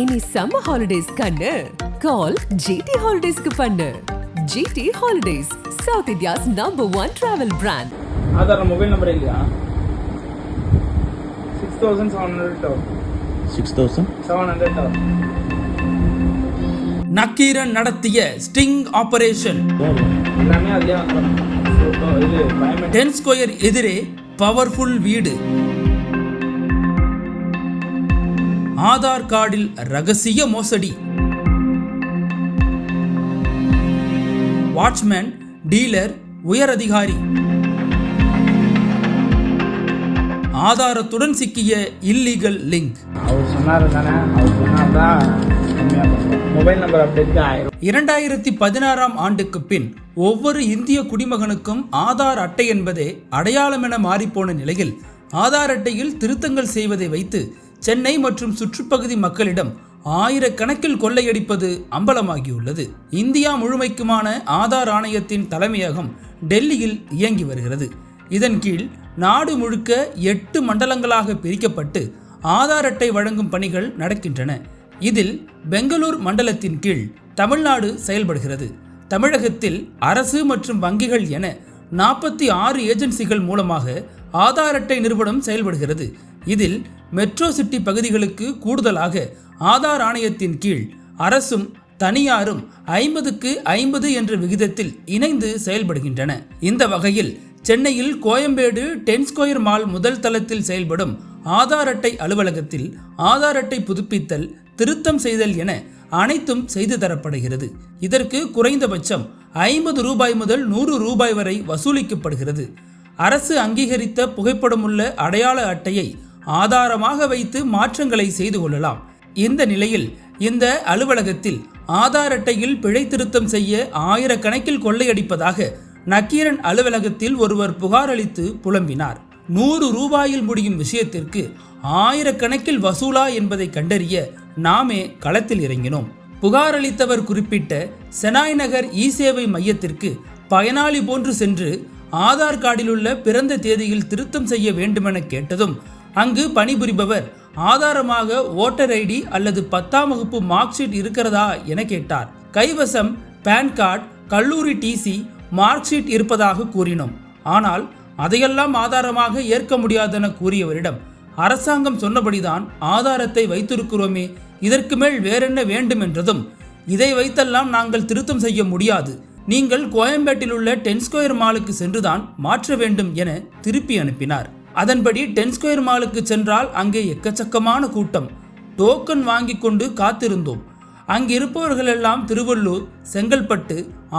இனி summer holidays கண்ணு. கால் GT ஹாலிடேஸ்க்கு பண்ணு. GT holidays South India's number one travel brand Aadhaar mobile number இல்லையா? Six thousand seven hundred tower six thousand seven hundred tower Nakkeeran நடத்திய sting operation ten square எதிரே powerful வீடு. ஆதார் கார்டில் ரகசிய மோசடி. வாட்ச்மேன் டீலர் உயர் அதிகாரி ஆதாரத்துடன் சிக்கிய இல்லீகல் லிங்க். இரண்டாயிரத்தி பதினாறாம் ஆண்டுக்கு பின் ஒவ்வொரு இந்திய குடிமகனுக்கும் ஆதார் அட்டை என்பதே அடையாளம் என மாறிப்போன நிலையில் ஆதார் அட்டையில் திருத்தங்கள் செய்வதை வைத்து சென்னை மற்றும் சுற்றுப்பகுதி மக்களிடம் ஆயிரக்கணக்கில் கொள்ளையடிப்பது அம்பலமாகியுள்ளது. இந்தியா முழுமைக்குமான ஆதார் ஆணையத்தின் தலைமையகம் டெல்லியில் இயங்கி வருகிறது. இதன் கீழ் நாடு முழுக்க எட்டு மண்டலங்களாக பிரிக்கப்பட்டு ஆதார் அட்டை வழங்கும் பணிகள் நடக்கின்றன. இதில் பெங்களூர் மண்டலத்தின் கீழ் தமிழ்நாடு செயல்படுகிறது. தமிழகத்தில் அரசு மற்றும் வங்கிகள் என நாற்பத்தி ஆறு ஏஜென்சிகள் மூலமாக ஆதார் அட்டை நிறுவனம் செயல்படுகிறது. இதில் மெட்ரோ சிட்டி பகுதிகளுக்கு கூடுதலாக ஆதார் ஆணையத்தின் கீழ் அரசும் தனியாரும் ஐம்பதுக்கு ஐம்பது என்ற விகிதத்தில் இணைந்து செயல்படுகின்றன. இந்த வகையில் சென்னையில் கோயம்பேடு டென் ஸ்கொயர் மால் முதல் தளத்தில் செயல்படும் ஆதார் அட்டை அலுவலகத்தில் ஆதார் அட்டை புதுப்பித்தல் திருத்தம் செய்தல் என அனைத்தும் செய்து தரப்படுகிறது. இதற்கு குறைந்தபட்சம் ஐம்பது ரூபாய் முதல் நூறு ரூபாய் வரை வசூலிக்கப்படுகிறது. அரசு அங்கீகரித்த புகைப்படமுள்ள அடையாள அட்டையை ஆதாரமாக வைத்து மாற்றங்களை செய்து கொள்ளலாம். இந்த நிலையில் இந்த அலுவலகத்தில் ஆதார் அட்டையில் பிழை திருத்தம் செய்ய ஆயிரக்கணக்கில் கொள்ளையடிப்பதாக நக்கீரன் அலுவலகத்தில் ஒருவர் புகார் அளித்து புலம்பினார். நூறு ரூபாயில் முடியும் விஷயத்திற்கு ஆயிரக்கணக்கில் வசூலா என்பதை கண்டறிய நாமே களத்தில் இறங்கினோம். புகார் அளித்தவர் குறிப்பிட்ட செனாய் நகர் இ சேவை மையத்திற்கு பயனாளி போன்று சென்று ஆதார் கார்டில் உள்ள பிறந்த தேதியில் திருத்தம் செய்ய வேண்டுமென கேட்டதும் அங்கு பணிபுரிபவர் ஆதாரமாக ஓட்டர் ஐடி அல்லது பத்தாம் வகுப்பு மார்க் ஷீட் இருக்கிறதா? என கேட்டார். கைவசம் பேன் கார்டு கல்லூரி டிசி மார்க் ஷீட் இருப்பதாக கூறினோம். ஆனால் அதையெல்லாம் ஆதாரமாக ஏற்க முடியாதென கூறியவரிடம் அரசாங்கம் சொன்னபடிதான் ஆதாரத்தை வைத்திருக்கிறோமே இதற்கு மேல் வேறென்ன வேண்டும் என்றதும் இதை வைத்தெல்லாம் நாங்கள் திருத்தம் செய்ய முடியாது. நீங்கள் கோயம்பேட்டில் உள்ள டென் ஸ்கொயர் மாலுக்கு சென்றுதான் மாற்ற வேண்டும் என திருப்பி அனுப்பினார். அதன்படி டென் ஸ்கொயர் மாலுக்கு சென்றால் அங்கே எக்கச்சக்கமான கூட்டம். டோக்கன் வாங்கி கொண்டு காத்திருந்தோம். அங்கிருப்பவர்களெல்லாம் திருவள்ளூர் செங்கல்பட்டு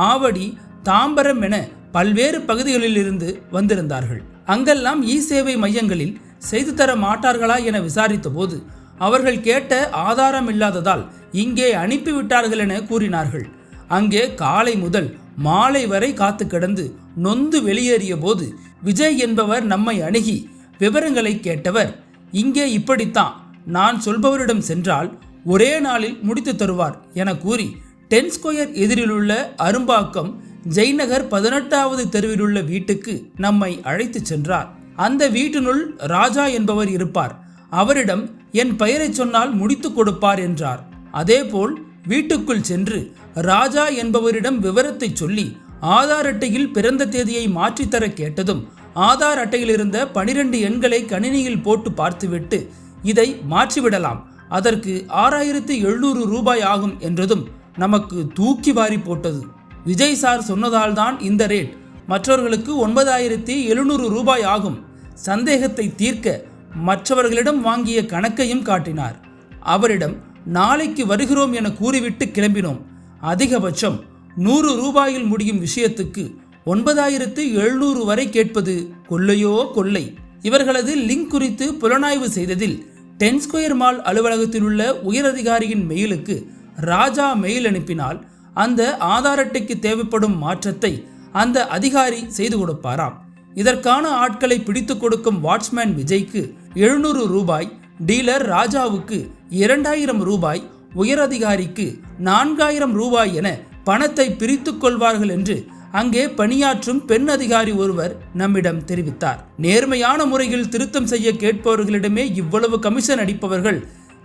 ஆவடி தாம்பரம் என பல்வேறு பகுதிகளிலிருந்து வந்திருந்தார்கள். அங்கெல்லாம் இ சேவை மையங்களில் செய்து தர மாட்டார்களா என விசாரித்தபோது அவர்கள் கேட்ட ஆதாரம் இல்லாததால் இங்கே அனுப்பிவிட்டார்கள் என கூறினார்கள். அங்கே காலை முதல் மாலை வரை காத்து கிடந்து நொந்து வெளியேறிய போது விஜய் என்பவர் நம்மை அணுகி விவரங்களை கேட்டவர் இங்கே இப்படித்தான். நான் சொல்பவரிடம் சென்றால் ஒரே நாளில் முடித்து தருவார் என கூறி டென் ஸ்கொயர் எதிரிலுள்ள அரும்பாக்கம் ஜெய்நகர் பதினெட்டாவது தெருவிலுள்ள வீட்டுக்கு நம்மை அழைத்துச் சென்றார். அந்த வீட்டினுள் ராஜா என்பவர் இருப்பார். அவரிடம் என் பெயரை சொன்னால் முடித்து கொடுப்பார் என்றார். அதேபோல் வீட்டுக்குள் சென்று ராஜா என்பவரிடம் விவரத்தை சொல்லி ஆதார் அட்டையில் பிறந்த தேதியை மாற்றித்தர கேட்டதும் ஆதார் அட்டையில் இருந்த பனிரெண்டு எண்களை கணினியில் போட்டு பார்த்துவிட்டு இதை மாற்றிவிடலாம். அதற்கு ஆறாயிரத்து எழுநூறு ரூபாய் ஆகும் என்றதும் நமக்கு தூக்கி வாரி போட்டது. விஜய் சார் சொன்னதால் தான் இந்த ரேட் மற்றவர்களுக்கு ஒன்பதாயிரத்தி எழுநூறு ரூபாய் ஆகும். சந்தேகத்தை தீர்க்க மற்றவர்களிடம் வாங்கிய கணக்கையும் காட்டினார். அவரிடம் நாளைக்கு வருகிறோம் என கூறிவிட்டு கிளம்பினோம். அதிகபட்சம் நூறு ரூபாயில் முடியும் விஷயத்துக்கு ஒன்பதாயிரத்து எழுநூறு வரை கேட்பது கொள்ளையோ கொள்ளை. இவர்களது லிங்க் குறித்து புலனாய்வு செய்ததில் டென் ஸ்கொயர் மால் அலுவலகத்தில் உள்ள உயரதிகாரியின் மெயிலுக்கு ராஜா மெயில் அனுப்பினால் அந்த ஆதார் அட்டைக்கு தேவைப்படும் மாற்றத்தை அந்த அதிகாரி செய்து கொடுப்பாராம். இதற்கான ஆட்களை பிடித்து கொடுக்கும் வாட்ச்மேன் விஜய்க்கு எழுநூறு ரூபாய் டீலர் ராஜாவுக்கு இரண்டாயிரம் ரூபாய் உயரதிகாரிக்கு நான்காயிரம் ரூபாய் என பணத்தை பிரித்து கொள்வார்கள் என்று அங்கே பணியாற்றும் பெண் அதிகாரி ஒருவர் நம்மிடம் தெரிவித்தார். நேர்மையான முறையில் திருத்தம் செய்ய கேட்பவர்களிடமே இவ்வளவு கமிஷன் அடிப்பவர்கள்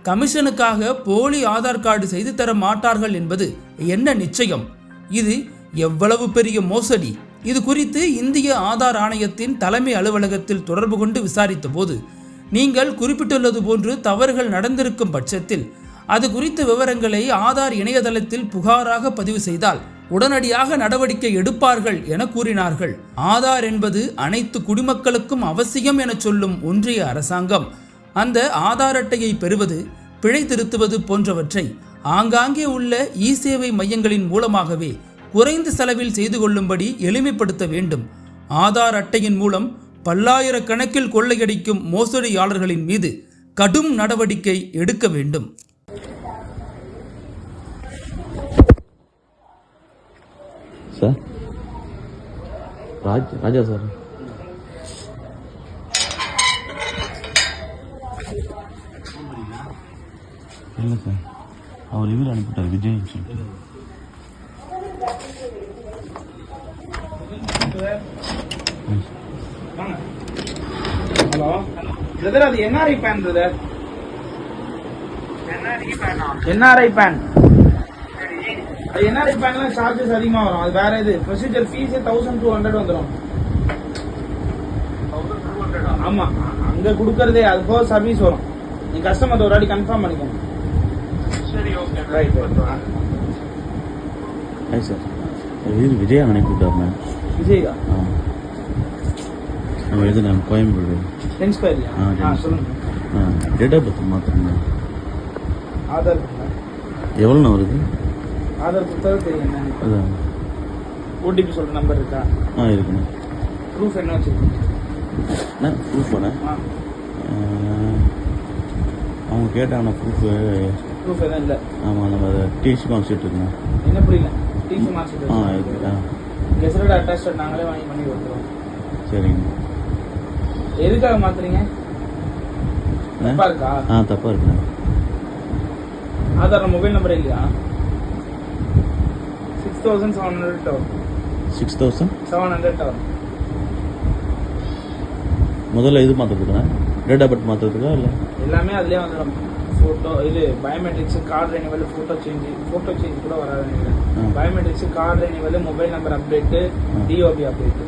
கமிஷனுக்காக போலி ஆதார் கார்டு செய்து தர மாட்டார்கள் என்பது என்ன நிச்சயம்? இது எவ்வளவு பெரிய மோசடி? இது குறித்து இந்திய ஆதார் ஆணையத்தின் தலைமை அலுவலகத்தில் தொடர்பு கொண்டு விசாரித்த போது நீங்கள் குறிப்பிட்டுள்ளது போன்று தவறுகள் நடந்திருக்கும் பட்சத்தில் அது குறித்த விவரங்களை ஆதார் இணையதளத்தில் புகாராக பதிவு செய்தால் உடனடியாக நடவடிக்கை எடுப்பார்கள் என கூறினார்கள். ஆதார் என்பது அனைத்து குடிமக்களுக்கும் அவசியம் என சொல்லும் ஒன்றிய அரசாங்கம். அந்த ஆதார் அட்டையை பெறுவது பிழை திருத்துவது போன்றவற்றை ஆங்காங்கே உள்ள இ சேவை மையங்களின் மூலமாகவே குறைந்த செலவில் செய்து கொள்ளும்படி எளிமைப்படுத்த வேண்டும். ஆதார் அட்டையின் மூலம் பல்லாயிரக்கணக்கில் கொள்ளையடிக்கும் மோசடியாளர்களின் மீது கடும் நடவடிக்கை எடுக்க வேண்டும். சார்? ராஜ் ராஜா சார். இல்லை சார். அவர் இவர் அனுப்பிட்டார் விஜய்னு சொல்லிட்டு. ஹலோ. பிரதர் அது NRI PAN brother. NRI PAN அது என்ஆர்ஐ பேன்ல சார்ஜஸ் அதிகமா வரும்? அது வேற இது. Procedure fees thousand two hundred வந்துடும் ஆமா. அங்க கொடுக்கறதே அது போக சர்வீஸ் வரும். நீ கஸ்டமர் ஒரு வாட்டி கன்ஃபார்ம் பண்ணிக்கோங்க சரி ஓகே ரைட் ஐ சார் இவர் விஜய் அனுப்பிவிட்டார் மேம் விஜய்கா? ஆ நம்ம எழுதுனேன் கோயம்பேடு டென் ஸ்கொயர்லையா ஆ, ஆ ten சொல்லுங்க. ஆ டேட் ஆஃப் பர்த் மாத்திரங்க ஆதார். எவ்வளோண்ணா வருது? ஆதார் கொடுத்தாலும் தெரியும். என்ன ஓடிபி சொல்ற நம்பர் இருக்கா? ஆ இருக்குண்ணா. ப்ரூஃப் என்ன வச்சிருக்கீங்க? ப்ரூஃப் ஆ. அவங்க கேட்டாங்கண்ணா ப்ரூஃபு ப்ரூஃப் எதுவும் இல்லை. ஆமாம் நம்ம டிசி மார்க் ஷீட் இருக்குண்ணா. என்ன புரியல? டிசி மார்க் ஆ இருக்கு. ஆ. கெசரோட அட்டாச்ட் நாங்களே வாங்கி பண்ணி கொடுத்துருவோம். சரிங்க. எதுக்காக மாத்துறீங்க? தப்பா இருக்கா? ஆ தப்பாக இருக்குண்ணா. ஆதார் மொபைல் நம்பர் இல்லையா? சிக்ஸ் தௌசண்ட் செவன் ஹண்ட்ரட் வரும் சிக்ஸ் தௌசண்ட் செவன் ஹண்ட்ரட் வரும் முதல்ல இது மாற்றுறதுக்குண்ணா டேட் ஆஃப் பர்த் மாற்றுறதுக்கா இல்லை? எல்லாமே அதுலயே வந்துடும் ஃபோட்டோ இது biometrics card renewal photo change photo change கூட வராது. நினைக்கிறேன் biometrics card renewal mobile number update. DOB update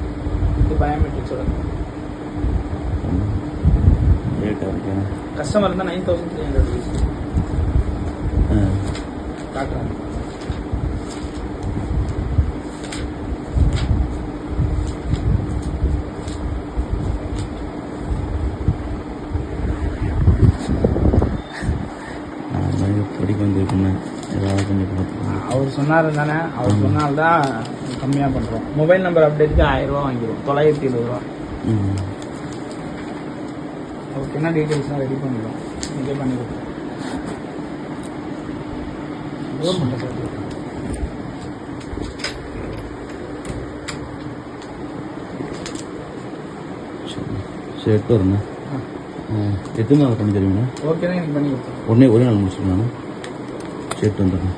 இது பயோமெட்ரிக்ஸோட லேட்டாக இருக்கேன் கஸ்டமர் இருந்தால் nine thousand three hundred rupees ஆ. காட்டுறாங்க சொன்னாரு தானே அவர் சொன்னால்தான் கம்மியாக பண்ணுறோம் மொபைல் நம்பர் அப்டேட்டுக்கு ஆயிரம் ரூபா வாங்கிடுவோம் தொள்ளாயிரத்தி எழுபது ரூபா. அவருக்கு என்ன டீட்டெயில்ஸ்லாம் ரெடி பண்ணிடுவோம் இதே பண்ணி கொடுத்துருவோம் கவர்மெண்ட் சார் சரி எடுத்து வரேண்ணே. எத்தனை நாள் பண்ணி தருவீங்கண்ணா? ஓகே தான் எனக்கு பண்ணி உடனே ஒரே நாள் முடிச்சிடலாண்ணா. சரி எடுத்து வந்துடுறேன்